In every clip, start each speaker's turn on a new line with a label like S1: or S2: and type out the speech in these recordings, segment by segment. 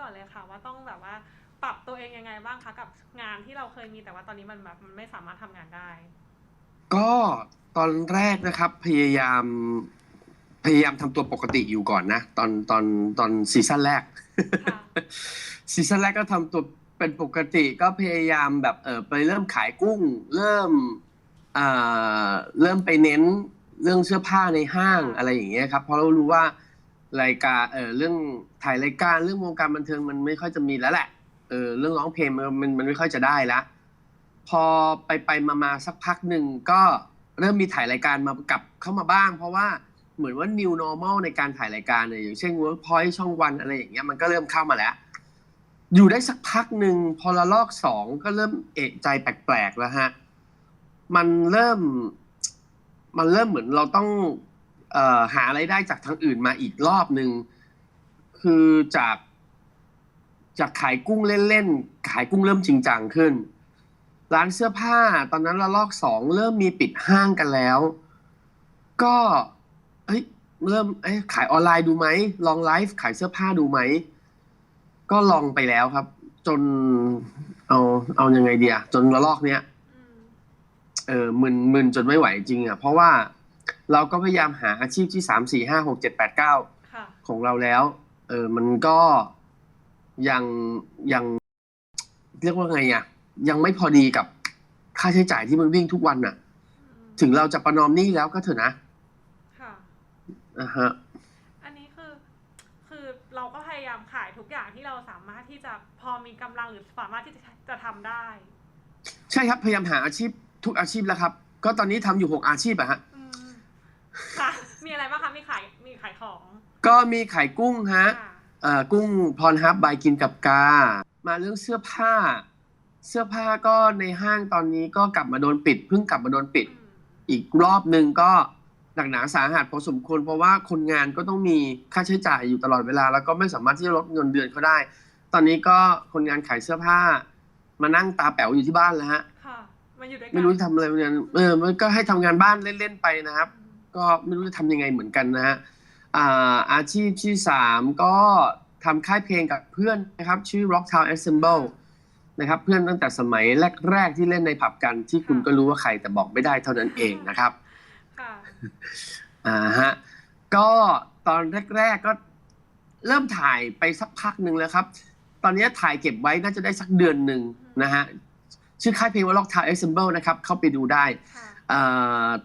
S1: ก่อนเลยค่ะว่าต้องแบบว่าปรับตัวเองยังไงบ้างคะกับงานที่เราเคยมีแต่ว่าตอนนี้มันแบบมันไม่สามารถทำงานได้
S2: ก็ตอนแรกนะครับพยายามพยายามทำตัวปกติอยู่ก่อนนะ ตอนตอนตอนซีซั่นแรก
S1: ค่ะ
S2: ซีซั่นแรกก็ทำตัวเป็นปกติก็พยายามแบบเออไปเริ่มขายกุ้ง เริ่มอ่าเริ่มไปเน้นเรื่องเสื้อผ้าในห้างอะไรอย่างเงี้ยครับเพราะเรารู้ว่า รายการเออเรื่องถ่ายรายการเรื่องวงการบันเทิงมันไม่ค่อยจะมีแล้วแหละเออเรื่องร้องเพลงมันมันมันไม่ค่อยจะได้ละพอไปไปมามาสักพักหนึ่งก็เริ่มมีถ่ายรายการมากลับเข้ามาบ้าง เพราะว่าเหมือนว่า new normal ในการถ่ายรายการเนี่ยอย่างเช่น Workpoint ช่องวันอะไรอย่างเงี้ยมันก็เริ่มเข้ามาแล้ว อยู่ได้สักพักหนึ่งพอละลอกสองก็เริ่มเอะใจแปลกๆแล้วฮะมันเริ่ม มันเริ่มเหมือนเราต้อง หาไรายได้จากทางอื่นมาอีกรอบหนึ่งคือจากจากขายกุ้งเล่นๆ ขายกุ้งเริ่มจริงจังขึ้น ร้านเสื้อผ้าตอนนั้นละลอกสองเริ่มมีปิดห้างกันแล้ว ก็เอ้ยเริ่มเอ้ยขายออนไลน์ดูไหมลองไลฟ์ขายเสื้อผ้าดูไหม ก็ลองไปแล้วครับ จนเอาเอายังไงเดียจนระลอกเนี้ย
S1: อืม
S2: เออมึนมึนจนไม่ไหวจริงอะเพราะว่า เราก็พยายามหาอาชีพที่สามสี่ห้าหกเจ็ดแปดเก้า
S1: ค่ะ
S2: ของเราแล้ว เออมันก็ยังยังเรียกว่าไงอะยังไม่พอดีกับค่าใช้จ่ายที่มันวิ่งทุกวันน่ะ
S1: อืม
S2: ถึงเราจะประนอมหนี้แล้วก็เถอะนะ
S1: ค่ะ
S2: อะฮะ
S1: อันนี้คือ คือเราก็พยายามขายทุกอย่างที่เราสามารถที่จะพอมีกำลังหรือสามารถที่จะจะทำได้
S2: ใช่ครับ พยายามหาอาชีพทุกอาชีพแล้วครับ ก็ตอนนี้ทำอยู่หกอาชีพอะฮะ
S1: อืมค่ะ มีอะไรบ้างคะ มี ขายมีขายของ
S2: ก็มีขายกุ้งฮะ
S1: ค่ะ
S2: เอ่อกุ้งพรฮับบายกินกับกา มาเรื่องเสื้อผ้า เสื้อผ้าก็ในห้างตอนนี้ก็กลับมาโดนปิด เพิ่งกลับมาโดนปิด
S1: อืม
S2: อีกรอบหนึ่งก็หนักหนาสาหัสพอสมควรเพราะว่าคนงานก็ต้องมีค่าใช้จ่ายอยู่ตลอดเวลา แล้วก็ไม่สามารถที่จะลดเงินเดือนเขาได้ ตอนนี้ก็คนงานขายเสื้อผ้า มานั่งตาแป๋วอยู่ที่บ้านแล้วฮะ
S1: ค่ะมันอยู่ด้วยกัน
S2: ไม่รู้จะทำอะไรเนี่ยเออมันก็ให้ทำงานบ้านเล่นๆไปนะครับ
S1: อืม
S2: ก็ไม่รู้จะทำยังไงเหมือนกันนะฮะ อ่าอาชีพที่สามก็ทำค่ายเพลงกับเพื่อนนะครับ ชื่อ Rock Town Assemble นะครับ เพื่อนตั้งแต่สมัยแรก ๆ ที่เล่นในผับกันที่คุณก็รู้ว่าใครแต่บอกไม่ได้เท่านั้นเองนะครับ
S1: ค่ะ
S2: อ่าฮะก็ตอนแรก ๆ ก็เริ่มถ่ายไปสักพักหนึ่งแล้วครับ ตอนนี้ถ่ายเก็บไว้น่าจะได้สักเดือนหนึ่งนะฮะชื่อค่ายเพลงว่า Rock Town Assemble นะครับ เข้าไปดูได้
S1: ค่ะ
S2: เอ่อ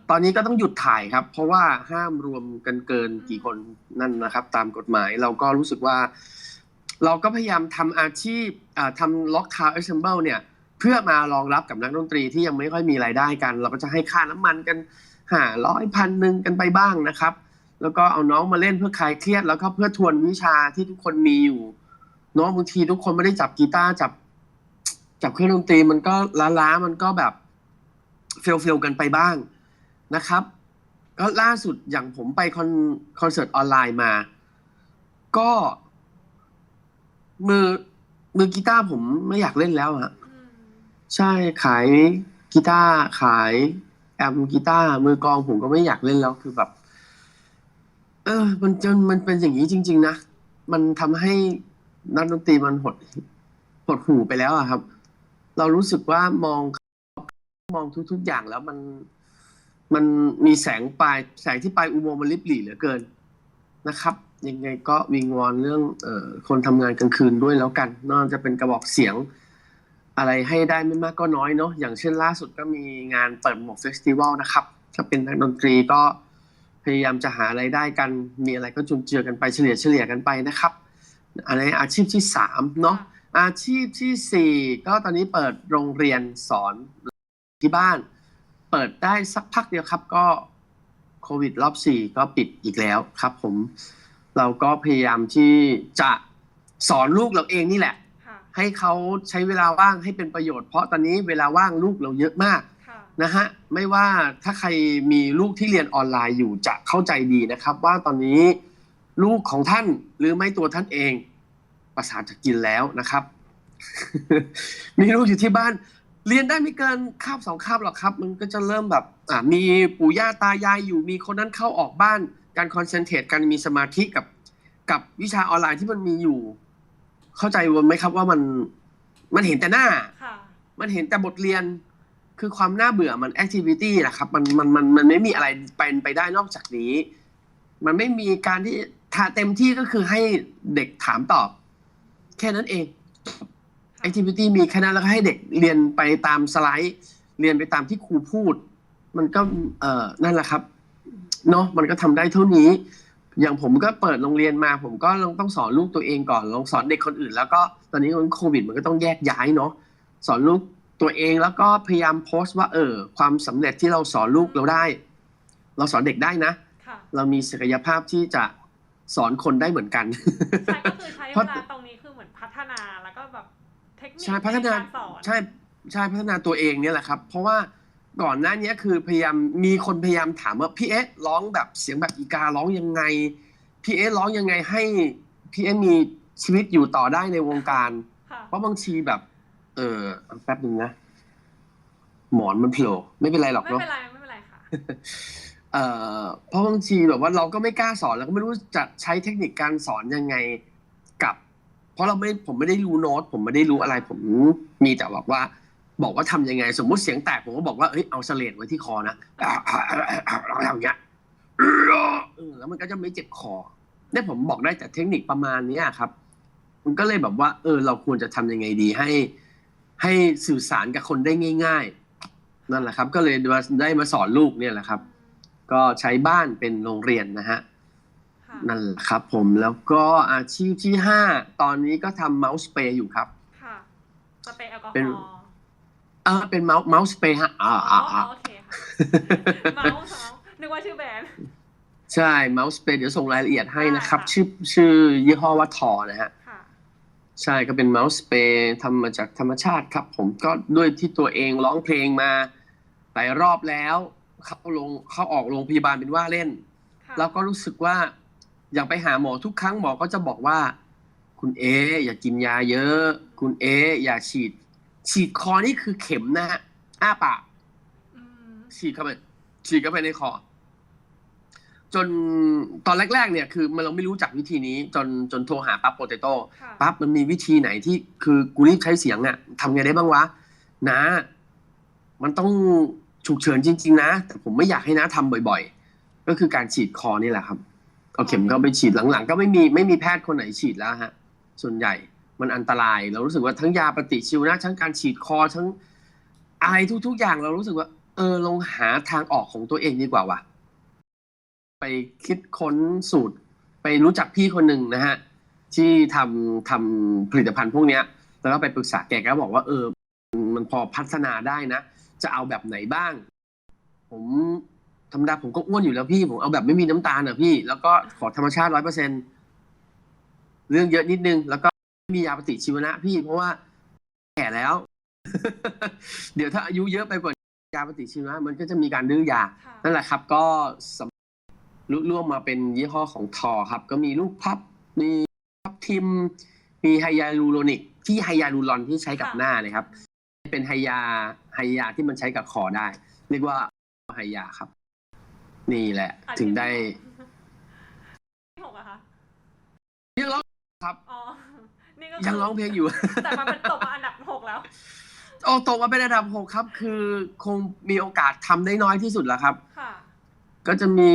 S2: ตอนนี้ก็ต้องหยุดถ่ายครับ เพราะว่าห้ามรวมกันเกินกี่คนนั่นนะครับ ตามกฎหมายเราก็รู้สึกว่า เราก็พยายามทำอาชีพอ่าทำล็อกคาร์เอ s เ e ิเนี่ยเพื่อมารองรับกับนักดนตรีที่ยังไม่ค่อยมีรายได้กัน เราก็จะให้ค่าน้ำมันกันหาร้อยพันหนึ่งกันไปบ้างนะครับ แล้วก็เอาน้องมาเล่นเพื่อคลายเครียด แล้วก็เพื่อทวนวิชาที่ทุกคนมีอยู่เน้องบางทีทุกคนไม่ได้จับกีตาร์จับ จับเครื่องดนตรีมันก็ล้าๆมันก็แบบ เฟลเฟลกันไปบ้างนะครับก็ล่าสุดอย่างผมไปคอนคอนเสิร์ตออนไลน์มา ก็มือมือกีตาร์ผมไม่อยากเล่นแล้วฮะใช่ขายกีตาร์ขายแอมกีตาร์มือกองผมก็ไม่อยากเล่นแล้วคือแบบ เออ มันจนมันเป็นอย่างนี้จริง ๆ นะ มันทำให้นักดนตรีมันหดหดหูไปแล้วอะครับ เรารู้สึกว่ามอง มองทุก ๆ อย่างแล้วมันมันมีแสงปลายแสงที่ปลายอุโมงค์มันลิบหลี่เหลือเกินนะครับ ยังไงก็วิงวอนเรื่องเอ่อคนทำงานกลางคืนด้วยแล้วกันนอกจะเป็นกระบอกเสียง อะไรให้ได้ไม่มากก็น้อยเนาะอย่างเช่นล่าสุดก็มีงานเปิดหมวกเฟสติวัลนะครับ ถ้าเป็นนักดนตรีก็พยายามจะหาอะไรายได้กัน มีอะไรก็จุนเจือกันไปเฉลี่ยเฉลี่ยกันไปนะครับอันนี้อาชีพที่สามเนาะอาชีพที่สี่ก็ตอนนี้เปิดโรงเรียนสอน ที่บ้าน เปิดได้สักพักเดียวครับ ก็โควิดรอบสี่ก็ปิดอีกแล้วครับ ผม เราก็พยายามที่จะสอนลูกเราเองนี่แหละ
S1: ค่ะ
S2: ให้เขาใช้เวลาว่างให้เป็นประโยชน์เพราะตอนนี้เวลาว่างลูกเราเยอะมาก
S1: ค่ะ
S2: นะฮะไม่ว่าถ้าใครมีลูกที่เรียนออนไลน์อยู่จะเข้าใจดีนะครับ ว่าตอนนี้ลูกของท่านหรือไม่ตัวท่านเอง ประสาทจะกินแล้วนะครับ มีลูกอยู่ที่บ้าน เรียนได้ไม่เกินคาบสองคาบหรอกครับ มันก็จะเริ่มแบบอ่ามีปู่ย่าตายายอยู่มีคนนั้นเข้าออกบ้าน การคอนเซนเทรตการมีสมาธิกับ กับวิชาออนไลน์ที่มันมีอยู่ เข้าใจไหมครับว่ามันมันเห็นแต่หน้า
S1: ค่ะ
S2: มันเห็นแต่บทเรียนคือความน่าเบื่อมันแอคทิวิตี้แหละครับมันมันมันมันไม่มีอะไรเป็นไปได้นอกจากนี้ มันไม่มีการที่ถ้าเต็มที่ก็คือให้เด็กถามตอบ แค่นั้นเอง แอคทิวิตี้มีแค่นั้นแล้วก็ให้เด็กเรียนไปตามสไลด์ เรียนไปตามที่ครูพูด มันก็เอ่อนั่นแหละครับเนาะมันก็ทำได้เท่านี้ อย่างผมก็เปิดโรงเรียนมา ผมก็ต้องสอนลูกตัวเองก่อนลองสอนเด็กคนอื่น แล้วก็ตอนนี้มันโควิด มันก็ต้องแยกย้ายเนาะสอนลูกตัวเองแล้วก็พยายามโพสต์ว่า เออ ความสำเร็จที่เราสอนลูกเราได้ เราสอนเด็กได้นะ
S1: ค่ะ
S2: เรามีศักยภาพที่จะสอนคนได้เหมือนกัน
S1: ใช่ก็คือใช้
S2: เพ
S1: เว
S2: ราะ
S1: ลาตรงนี้คือเหมือนพัฒนา คนิค
S2: ใช่พัฒนา
S1: ใการสอน
S2: ใช่ใช่พัฒนาตัวเองเนี่ยแหละครับ เพราะว่าก่อนหน้านี้คือพยายามมีคนพยายามถามว่าพี่เอ๊ะร้องแบบเสียงแบบอีการ้องยังไงพี่เอ๊ะร้องยังไงให้พี่เอ๊ะมีชีวิตอยู่ต่อได้ในวงการ
S1: ค่ะ
S2: เพราะบางทีแบบ เออแป๊บนึงนะหมอนมันโผล่ไม่เป็นไรหรอก
S1: ไม่
S2: เนาะ
S1: เป็นไรไม่เป็นไรค่ะ
S2: เอ่อเพราะบางทีแบบว่าเราก็ไม่กล้าสอนแล้วก็ไม่รู้จะใช้เทคนิคการสอนยังไงกับ เพราะเราไม่ผมไม่ได้รู้โน้ต ผมไม่ได้รู้อะไร ผมมีแต่บอกว่า บอกว่าทำยังไง สมมุติเสียงแตกผมก็บอกว่าเอ้ยเอาเสลดไว้ที่คอนะอย่างเงี้ยแล้วมันก็จะไม่เจ็บคอเนี่ยผมบอกได้แต่เทคนิคประมาณนี้ครับ มันก็เลยแบบว่า เออ เราควรจะทำยังไงดีให้ ให้สื่อสารกับคนได้ง่าย ๆ นั่นแหละครับ ก็เลยมาได้มาสอนลูกเนี่ยแหละครับ ก็ใช้บ้านเป็นโรงเรียนนะฮะ นั่นแหละครับผมแล้วก็อาชีพที่ห้าตอนนี้ก็ทำเมาส์สเปรย์อยู่ครับ
S1: ค่ะสเปรย์แอลกอฮ
S2: เป็น
S1: อล์
S2: เออเป็นเมาส์เมาส์สเปรย์ฮะอ่า
S1: อ๋อ
S2: อ่าอ่า
S1: โอเคค่ะเมาส์เมาส์นึกว่าชื่อแบรนด์
S2: ใช่เมาส์สเปรย์เดี๋ยวส่งรายละเอียดให้นะครับ
S1: ได้ค่ะ
S2: ชื่อชื่อยี่ห้อว่าทอนะฮะ
S1: ค่ะ
S2: ใช่ก็เป็นเมาส์สเปรย์ทำมาจากธรรมชาติครับ ผมก็ด้วยที่ตัวเองร้องเพลงมาหลายรอบแล้ว เข้าลงเข้าออกโรงพยาบาลเป็นว่าเล่น
S1: ค่ะ
S2: แล้วก็รู้สึกว่า อยากไปหาหมอทุกครั้งหมอก็จะบอกว่า คุณเอ อย่ากินยาเยอะ คุณเอ อย่าฉีด ฉีดคอนี่คือเข็มนะฮะอ้าปาก
S1: อืม
S2: ฉีดเข้าไปฉีดเข้าไปในคอ จนตอนแรก ๆ เนี่ย คือมันเราไม่รู้จักวิธีนี้ จนจนโทรหาปั๊บโปเตโต้
S1: ค่ะ
S2: ปั๊บมันมีวิธีไหนที่คือกูรีบใช้เสียงอะทำไงได้บ้างวะนะ มันต้องฉุกเฉินจริง ๆ นะ แต่ผมไม่อยากให้นะทำบ่อย ๆ ก็คือการฉีดคอนี่แหละครับ เอาเข็มเข้าไปฉีดหลังๆ ก็ไม่มีไม่มีแพทย์คนไหนฉีดแล้วฮะ ส่วนใหญ่มันอันตราย เรารู้สึกว่าทั้งยาปฏิชีวนะทั้งการฉีดคอทั้งอะไรทุก ๆ อย่างเรารู้สึกว่า เออลองหาทางออกของตัวเองดีกว่าว่ะไปคิดค้นสูตร ไปรู้จักพี่คนหนึ่งนะฮะ ที่ทำทำผลิตภัณฑ์พวกเนี้ย แล้วก็ไปปรึกษาแกก็บอกว่าเออ มันพอพัฒนาได้นะ จะเอาแบบไหนบ้าง ผม ธรรมดาผมก็อ้วนอยู่แล้วพี่ผมเอาแบบไม่มีน้ำตาลอะพี่ แล้วก็ขอธรรมชาติร้อยเปอร์เซ็นเรื่องเยอะนิดนึง แล้วก็ไม่มียาปฏิชีวนะพี่ เพราะว่าแก่แล้ว เดี๋ยวถ้าอายุเยอะไปกว่ายาปฏิชีวนะ มันก็จะมีการดื้อยา
S1: ค่ะ
S2: นั่นแหละครับ ก็สำลุล่วงมาเป็นยี่ห้อของทอครับ ก็มีลูกพับ มีพับทิม มีไฮยาลูโรนิก ที่ไฮยาลูรอนที่ใช้กับหน้าเลยครับ เป็นไฮยาไฮยาที่มันใช้กับคอได้ เรียกว่าไฮยาครับ นี่แหละ
S1: อัน
S2: ถึง
S1: ที่
S2: ได้
S1: ที่หกอะคะ
S2: ยังร้องครับ
S1: อ๋อ นี่ก็
S2: ยังร้องเพลงอยู่
S1: แต่มันเป็นตกมาอันดับหกแล้ว
S2: โอ้ตกมาเป็นอันดับหกครับ คือคงมีโอกาสทำได้น้อยที่สุดแล้วครับ
S1: ค่ะ
S2: ก็จะมี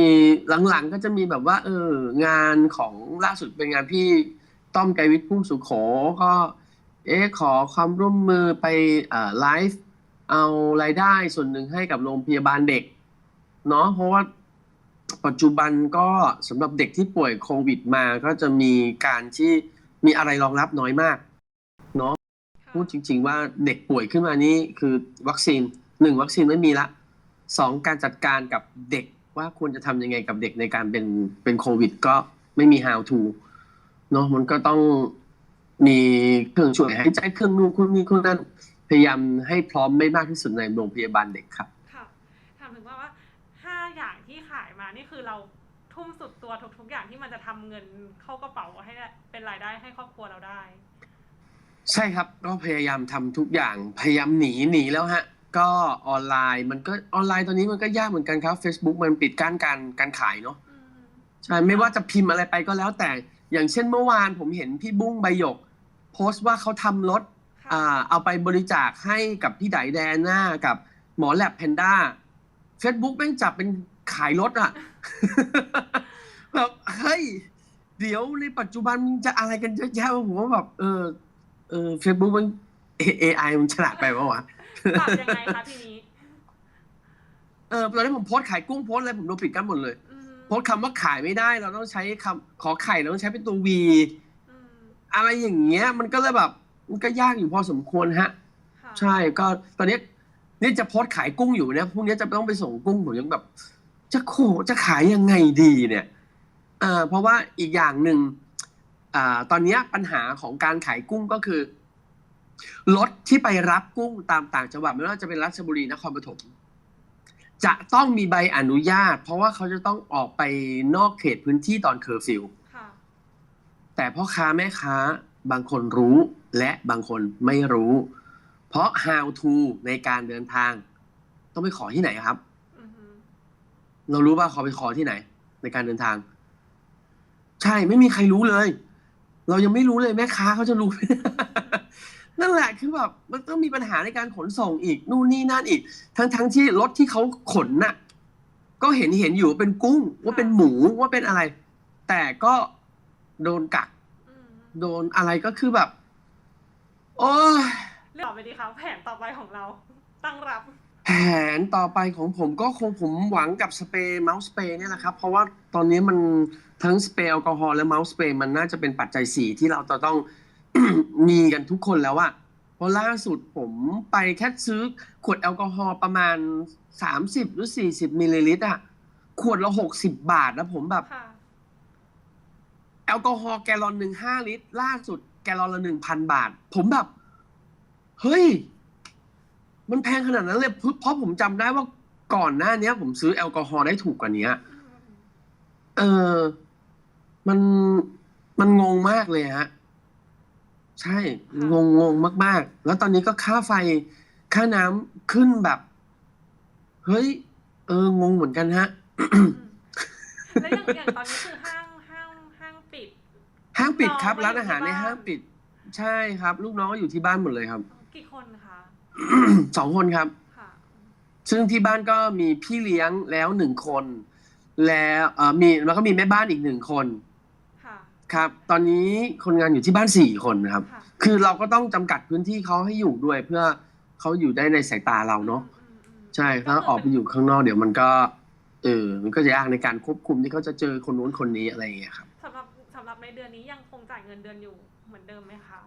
S2: หลังๆก็จะมีแบบว่า เอองานของล่าสุดเป็นงานพี่ต้อมไกรวิทย์พุ่มสุขโขก็ เอ๊ะขอความร่วมมือไปเอ่อไลฟ์เอารายได้ส่วนหนึ่งให้กับโรงพยาบาลเด็กเนาะเพราะว่า ปัจจุบันก็สำหรับเด็กที่ป่วยโควิดมาก็จะมีการที่มีอะไรรองรับน้อยมากเนาะพูดจริง ๆ ว่าเด็กป่วยขึ้นมานี่คือวัคซีนหนึ่งวัคซีนไม่มีละสองการจัดการกับเด็กว่าควรจะทำยังไงกับเด็กในการเป็นเป็นโควิด ก็ไม่มี how to เนาะมันก็ต้องมีเครื่องช่วยหายใจเครื่องนู่นเครื่องนี้เครื่องนั้นพยายามให้พร้อมไม่มากที่สุดในโรงพยาบาลเด็กครับ
S1: ค่ะถามถึงว่าว่าห้าอย่างที่ขายมา นี่คือเราทุ่มสุดตัวทุกๆอย่างที่มันจะทำเงินเข้ากระเป๋าให้ได้เป็นรายได้ให้ครอบครัวเราได้
S2: ใช่ครับก็พยายามทำทุกอย่างพยายามหนีหนีแล้วฮะ ก็ออนไลน์มันก็ออนไลน์ตอนนี้มันก็ยากเหมือนกันครับ Facebook มันปิดกั้นการการขายเนาะ
S1: อืม
S2: ใช่ไม่ว่าจะพิมพ์อะไรไปก็แล้วแต่อย่างเช่นเมื่อวานผมเห็นพี่บุ้งใบหยก โพสต์ว่าเขาทำรถ
S1: ค่ะ
S2: อ่าเอาไปบริจาคให้กับพี่ไดแดนหน้ากับหมอแลบแพนด้า Facebook แม่งจับเป็น ขายรถอะแบบเฮ้ยเดี๋ยวในปัจจุบันมึงจะอะไรกันเยอะแยะวะผมว่าแบบเออเออ Facebook มัน AI มันฉลาดไปปะวะ
S1: ปรับยังไงคะทีนี้
S2: เออตอนนี้นผมโพสต์ขายกุ้งโพสต์อะไรผมโดนปิดกั้นหมดเลย
S1: อืม
S2: โพสต์คำว่าขายไม่ได้ เราต้องใช้คำขอไข่เราต้องใช้เป็นตัววี
S1: อืม
S2: อะไรอย่างเงี้ย มันก็เลยแบบ มันก็ยากอยู่พอสมควรฮะ
S1: ค่ะ
S2: ใช่ก็ตอนนี้นี่จะโพสต์ขายกุ้งอยู่เนี่ยพรุ่งนี้จะต้องไปส่งกุ้งผมยังแบบ จะโขจะขายยังไงดีเนี่ยเอ่าเพราะว่าอีกอย่างหนึ่งอ่าตอนเนี้ยปัญหาของการขายกุ้งก็คือรถที่ไปรับกุ้งตามต่างจังหวัดไม่ว่าจะเป็นราชบุรีนครปฐมจะต้องมีใบอนุญาต เพราะว่าเขาจะต้องออกไปนอกเขตพื้นที่ตอนเคอร์ฟิว
S1: ค่ะ
S2: แต่พ่อค้าแม่ค้าบางคนรู้และบางคนไม่รู้ เพราะ how to ในการเดินทาง ต้องไปขอที่ไหนครับ
S1: อือหือ
S2: เรารู้ว่าเขาไปขอที่ไหน ในการเดินทาง ใช่ไม่มีใครรู้เลย เรายังไม่รู้เลยแม่ค้าเขาจะรู้ไหมนั่นแหละคือแบบมันต้องมีปัญหาในการขนส่งอีก นู่นนี่นั่นอีก ทั้งทั้งที่รถที่เขาขนน่ะ ก็เห็นเห็นอยู่ว่าเป็นกุ้ง ว่าเป็นหมูว่าเป็นอะไร แต่ก็โดนกัก
S1: อืม
S2: โดนอะไรก็คือแบบ โอ้ย
S1: เรื่องต่อไปดีคะแผนต่อไปของเรา ตั้งรับ
S2: แผ นต่อไปของผมก็คงผมหวังกับสเปรย์เมาส์สเปรย์เนี่ยแหละครับ เพราะว่าตอนนี้มันทั้งสเปรย์แอลกอฮอล์และเมาส์สเปรย์มันน่าจะเป็นปัจจัยสี่ที่เราจะต้อง มีกันทุกคนแล้วอะเพราะล่าสุดผมไปแค่ซื้อขวดแอลกอฮอล์ประมาณ30หรือ40มิลลิลิตรอะขวดละ60บาทแล้วผมแบบ
S1: ค่ะ
S2: แอลกอฮอล์แกลลอนหนึ่งห้าลิตร ล่าสุดแกลลอนละหนึ่งพันบาท ผมแบบ เฮ้ย มันแพงขนาดนั้นเลยเพราะเพราะผมจำได้ว่าก่อนหน้าเนี้ย ผมซื้อแอลกอฮอล์ได้ถูกกว่านี้
S1: อืม
S2: เออ มันมันงงมากเลยฮะ ใช่ งงงงมาก ๆ แล้วตอนนี้ก็ค่าไฟค่าน้ำขึ้นแบบ เฮ้ย เออ งงเหมือนกันฮะ
S1: อืมแล้วอย่างอย่างตอนนี้คือห้างห้างห้างปิด
S2: ห้างปิดครับ
S1: น้อง
S2: ร้านอาหารใน
S1: อยู่ที่บ้าน
S2: ห้างปิด ใช่ครับ ลูกน้องก็อยู่ที่บ้านหมดเลยครับ
S1: กี่คนคะ
S2: สองคนครับ
S1: ค่ะ
S2: ซึ่งที่บ้านก็มีพี่เลี้ยงแล้วหนึ่งคน แล้วเออมีแล้วก็มีแม่บ้านอีกหนึ่งคน
S1: ค่ะ
S2: ครับ ตอนนี้คนงานอยู่ที่บ้านสี่คนครับ
S1: ค่ะ
S2: คือเราก็ต้องจำกัดพื้นที่เขาให้อยู่ด้วย เพื่อเขาอยู่ได้ในสายตาเราเนาะ
S1: อืมอืมอืม
S2: ใช่ถ้าออกไปอยู่ข้างนอกเดี๋ยวมันก็เออ มันก็จะยากในการควบคุมที่เขาจะเจอคนนู้นคนนี้อะไรอย่างเงี้ยครับ
S1: สำหรับสำหรับในเดือนนี้ยังคงจ่ายเงินเดือนอยู่เหมือนเดิมไหมคะ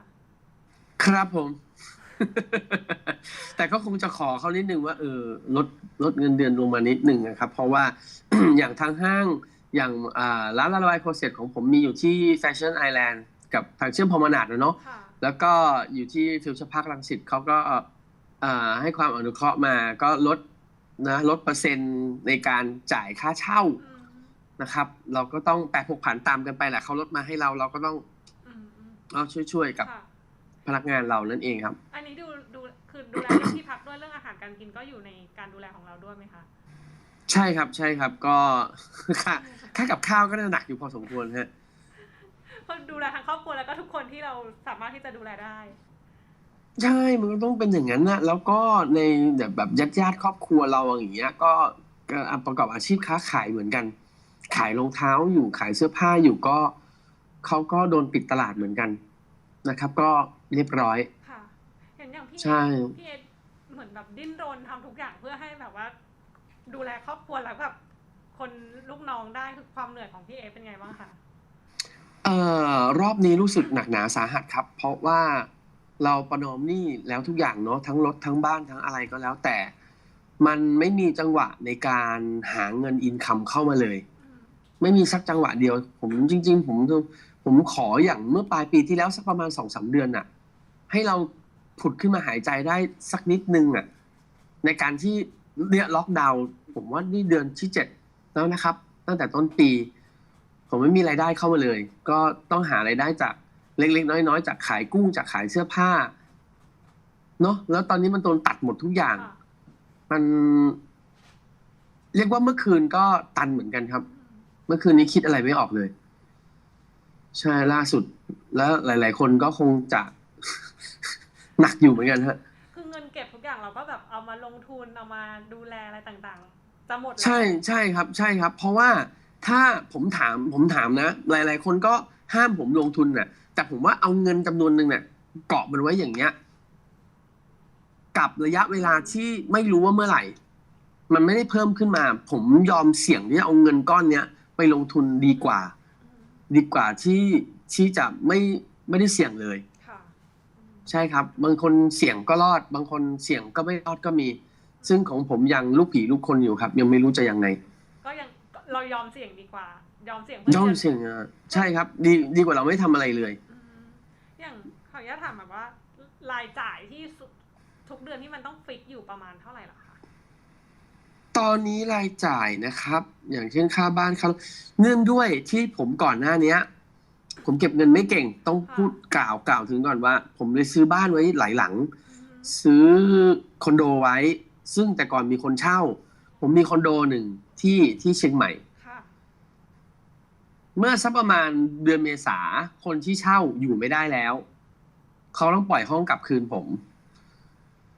S2: ครับผม แต่ก็คงจะขอเขานิดนึงว่าเออลดลดเงินเดือนลงมานิดนึงนะครับ เพราะว่าอย่างทางห้างอย่างอ่าร้านละลายโคเซ็ตของผมมีอยู่ที่แฟชั่นไอแลนด์กับทางเชื่อมพอมนาดนะเนาะ
S1: ค่ะ
S2: แล้วก็อยู่ที่ฟิวเจอร์พาร์คลังสิตเขาก็อ่าให้ความอนุเคราะห์มาก็ลดนะลดเปอร์เซ็นต์ในการจ่ายค่าเช่า
S1: อืม
S2: นะครับ เราก็ต้องแปรผกผันตามกันไปแหละเขาลดมาให้เราเราก็ต้อง
S1: อืมอืม
S2: เอาช่วยๆกับ
S1: ค่ะ
S2: พนักงานเรานั่นเองครับ
S1: อันนี้ดูดูคือดูแลเรื่องที่พักด้วยเรื่องอาหารการกินก็อยู่ในการดูแลของเราด้วยไหมคะ
S2: ใช่ครับใช่ครับก็ค่าค่ากับข้าวก็น่าหนักอยู่พอสมควรฮะ
S1: เพราะดูแลทั้งครอบครัวแล้วก็ทุกคนที่เราสามารถที่จะดูแลได้
S2: ใช่ มันก็ต้องเป็นอย่างนั้นนะแล้วก็ในแบบแบบญาติญาติๆครอบครัวเราอย่างเงี้ยก็ก็ประกอบอาชีพค้าขายเหมือนกัน ขายรองเท้าอยู่ขายเสื้อผ้าอยู่ก็เขาก็โดนปิดตลาดเหมือนกันนะครับ ก็ เรียบร้อย
S1: ค่ะ เห็นอย่างพี่
S2: ใช่
S1: พี่เอ็ดเหมือนแบบดิ้นรนทำทุกอย่างเพื่อให้แบบว่า ดูแลครอบครัวแล้วแบบคนลูกน้องได้คือความเหนื่อยของพี่เอ็ดเป็นไงบ้างคะ
S2: เอ่อรอบนี้รู้สึกหนักหนาสาหัสครับ เพราะว่าเราประนอมหนี้แล้วทุกอย่างเนาะทั้งรถทั้งบ้านทั้งอะไรก็แล้วแต่ มันไม่มีจังหวะในการหาเงินอินคัมเข้ามาเลย
S1: อืม
S2: ไม่มีสักจังหวะเดียว ผมจริง ๆ ผมผมขออย่างเมื่อปลายปีที่แล้วสักประมาณสองสาเดือนน่ะ ให้เราผุดขึ้นมาหายใจได้สักนิดนึงอะในการที่เนี่ยล็อกดาวน์ผมว่านี่เดือนที่เจ็ดแล้วนะครับ ตั้งแต่ต้นปี ผมไม่มีรายได้เข้ามาเลย ก็ต้องหารายได้จากเล็กๆ น้อยๆ จากขายกุ้งจากขายเสื้อผ้าเนาะแล้วตอนนี้มันโดนตัดหมดทุกอย่าง มัน เรียกว่าเมื่อคืนก็ตันเหมือนกันครับ เมื่อคืนนี้คิดอะไรไม่ออกเลย ใช่ล่าสุด แล้วหลาย ๆ คนก็คงจะ หนักอยู่เหมือนกันฮะ
S1: คือเงินเก็บทุกอย่างเราก็แบบเอามาลงทุนเอามาดูแลอะไรต่างๆจะหมดแล้ว
S2: ใช่ใช่ครับ ใช่ครับ เพราะว่าถ้าผมถามผมถามนะ หลาย ๆ คนก็ห้ามผมลงทุนน่ะ แต่ผมว่าเอาเงินจำนวนหนึ่งเนี่ยเกาะมันไว้อย่างเงี้ยกับระยะเวลาที่ไม่รู้ว่าเมื่อไหร่ มันไม่ได้เพิ่มขึ้นมา ผมยอมเสี่ยงที่จะเอาเงินก้อนเนี้ยไปลงทุนดีกว่า
S1: อืม
S2: ดีกว่าที่ที่จะไม่ไม่ได้เสี่ยงเลย
S1: ค่ะอืม
S2: ใช่ครับ บางคนเสี่ยงก็รอด บางคนเสี่ยงก็ไม่รอดก็มี ซึ่งของผมยังลูกผีลูกคนอยู่ครับ ยังไม่รู้จะยังไง
S1: ก็ยังเรายอมเสี่ยงดีกว่า ยอมเสี่ยงพื่
S2: ย่อม
S1: จะ
S2: เสี่ยงอะใช่ครับ ดีดีกว่าเราไม่ทำอะไรเลย
S1: อืมอย่างขออนุญาตถามแบบว่ารายจ่ายที่สุดทุกเดือนที่มันต้องฟิกอยู่ประมาณเท่าไหร่หรอคะ
S2: ตอนนี้รายจ่ายนะครับ อย่างเช่นค่าบ้านค่าเนื่องด้วยที่ผมก่อนหน้าเนี้ย ผมเก็บเงินไม่เก่งต้องพูดกล่าวกล่าวถึงก่อนว่า ผมเลยซื้อบ้านไว้หลายหลัง
S1: อืม
S2: ซื้อคอนโดไว้ ซึ่งแต่ก่อนมีคนเช่า ผมมีคอนโดหนึ่งที่ที่เชียงใหม่
S1: ค่ะ
S2: เมื่อสักประมาณเดือนเมษาคนที่เช่าอยู่ไม่ได้แล้ว เขาต้องปล่อยห้องกลับคืนผม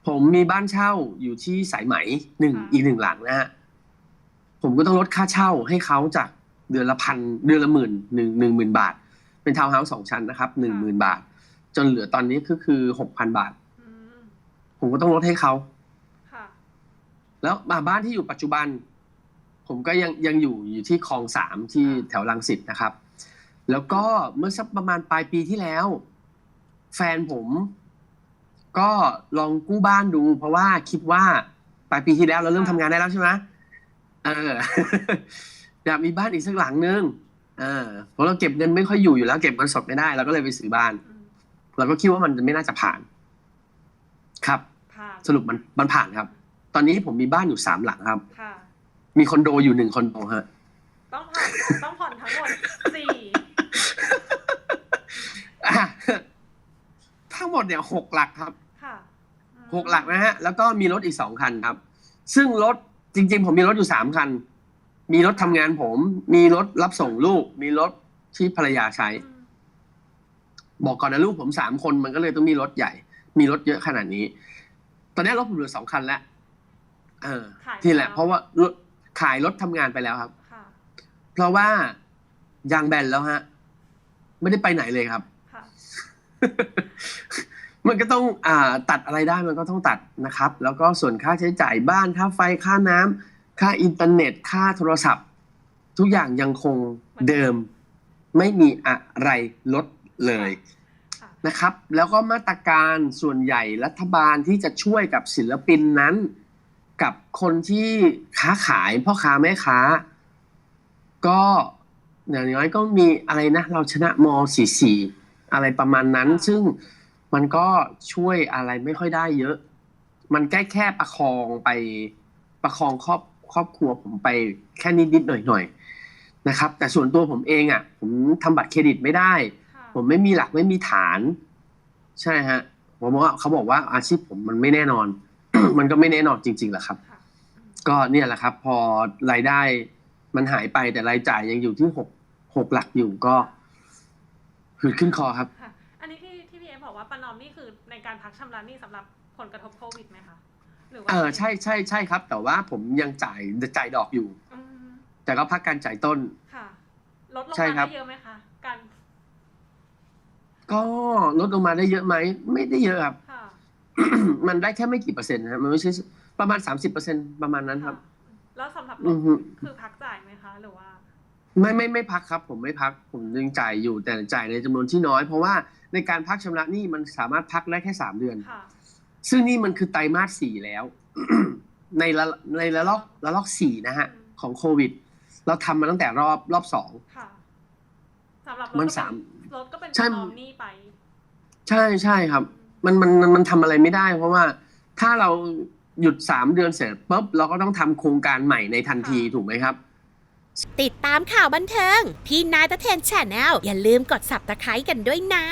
S2: ผมมีบ้านเช่าอยู่ที่สายไหมหนึ่งอีกหนึ่งหลังนะฮะผมก็ต้องลดค่าเช่าให้เขาจากเดือนละพันเดือนละหมื่นหนึ่งหนึ่งหมื่นบาท เป็นทาวน์เฮาส์สองชั้นนะครับหนึ่งหมื่นบาท จนเหลือตอนนี้ก็คือหกพันบาท
S1: อืม
S2: ผมก็ต้องลดให้เขา
S1: ค่ะ
S2: แล้วมาบ้านที่อยู่ปัจจุบัน ผมก็ยังยังอยู่อยู่ที่คลองสามที่แถวรังสิตนะครับ แล้วก็เมื่อสักประมาณปลายปีที่แล้ว แฟนผมก็ลองกู้บ้านดู เพราะว่าคิดว่าปลายปีที่แล้วเราเริ่มทำงานได้แล้วใช่ไหมเอออยากมีบ้านอีกสักหลังนึงเออเพราะเราเก็บเงินไม่ค่อยอยู่อยู่แล้วเก็บเงินสดไม่ได้เราก็เลยไปซื้อบ้าน
S1: อืม
S2: เราก็คิดว่ามันจะไม่น่าจะผ่าน ครับ
S1: ผ่าน
S2: สรุปมันมันผ่านครับ ตอนนี้ผมมีบ้านอยู่สามหลังครับ
S1: ค่ะ
S2: มีคอนโดอยู่หนึ่งคอนโดฮะ
S1: ต้องผ่อนต้องผ่อนทั้งหมดสี่
S2: อะทั้งหมดเนี่ยหกหลักครับ
S1: ค่ะอืม
S2: หกหลักนะฮะ แล้วก็มีรถอีกสองคันครับ ซึ่งรถจริง ๆ ผมมีรถอยู่สามคัน มีรถทำงานผม มีรถรับส่งลูก มีรถที่ภรรยาใช้
S1: อืม
S2: บอกก่อนนะลูกผมสามคนมันก็เลยต้องมีรถใหญ่ มีรถเยอะขนาดนี้ ตอนนี้รถผมเหลือสองคันแล้วเออ
S1: ขาย
S2: ที่แหละ
S1: แล้ว
S2: เพราะว่ารถขายรถทำงานไปแล้วครับ
S1: ค่ะ
S2: เพราะว่ายางแบนแล้วฮะ ไม่ได้ไปไหนเลยครับ
S1: ค่ะ
S2: มันก็ต้องอ่าตัดอะไรได้มันก็ต้องตัดนะครับ แล้วก็ส่วนค่าใช้จ่ายบ้านค่าไฟค่าน้ำ ค่าอินเทอร์เน็ต ค่าโทรศัพท์ ทุกอย่างยังคงเดิม ไม่มีอะไรลดเลย
S1: ค่ะ
S2: นะครับ แล้วก็มาตรการส่วนใหญ่รัฐบาลที่จะช่วยกับศิลปินนั้น กับคนที่ค้าขายพ่อค้าแม่ค้า ก็อย่างน้อยก็มีอะไรนะ เราชนะม44อะไรประมาณนั้น ซึ่งมันก็ช่วยอะไรไม่ค่อยได้เยอะ มันแค่แค่ประคองไปประคองครอบ ครอบครัวผมไปแค่นิดนิดๆหน่อยหน่อยๆนะครับ แต่ส่วนตัวผมเองอะ ผมทำบัตรเครดิตไม่ได้
S1: ค่ะ
S2: ผมไม่มีหลักไม่มีฐาน ใช่ฮะผมว่าเขาบอกว่าอาชีพผมมันไม่แน่นอน มันก็ไม่แน่นอนจริงๆแหละครับ
S1: ค่ะอืม
S2: ก็เนี่ยแหละครับ พอรายได้มันหายไปแต่รายจ่ายยังอยู่ที่หกหกหลักอยู่ก็หืดขึ้นคอครับ
S1: ค่ะอันนี้ที่ที่พี่เอบอกว่าประนอมนี่คือในการพักชำระหนี้สำหรับผลกระทบโควิดไหมคะ หรือว่า
S2: เออใช่ใช่ใช่ครับ แต่ว่าผมยังจ่ายจ่ายดอกอยู่
S1: อืม
S2: แต่ก็พักการจ่ายต้น
S1: ค่ะ ลดลง
S2: ใช่
S1: มา
S2: ครับ
S1: ได้เยอะไหมคะการ
S2: ก็ลดลงมาได้เยอะไหมไม่ได้เยอะครับ
S1: ค่ะ
S2: มันได้แค่ไม่กี่เปอร์เซ็นต์นะมันไม่ใช่ประมาณสามสิบเปอร์เซ็นประมาณนั้นค
S1: ค่ะ
S2: รับ
S1: แล้วสำหรับล
S2: อื
S1: ด
S2: อฮึ
S1: คือพักจ่ายไหมคะ หรือว่า
S2: ไม่ไม่ไม่พักครับ ผมไม่พักผมยังจ่ายอยู่แต่จ่ายในจำนวนที่น้อย เพราะว่าในการพักชำระหนี้มันสามารถพักได้แค่สามเดือน
S1: ค่ะ
S2: ซึ่งนี่มันคือไตรมาสสี่แล้ว ในละในระลอกระลอกสี่นะฮะ
S1: อืม
S2: ของโควิด เราทำมาตั้งแต่รอบรอบสอง
S1: ค่ะสำหรับ
S2: มัน
S1: รถก็
S2: สาม
S1: เป็นรถก็เป็น
S2: ใช่
S1: ประนอมหนี้ไป
S2: ใช่ใช่ครับมันมันมันมันทำอะไรไม่ได้ เพราะว่าถ้าเราหยุดสามเดือนเสร็จปุ๊บเราก็ต้องทำโครงการใหม่ในทันที
S1: ค่ะ
S2: ถูกไหมครับ
S3: ติดตามข่าวบันเทิงที่นายตะเทนแชนแนลอย่าลืมกด subscribe กันด้วยนะ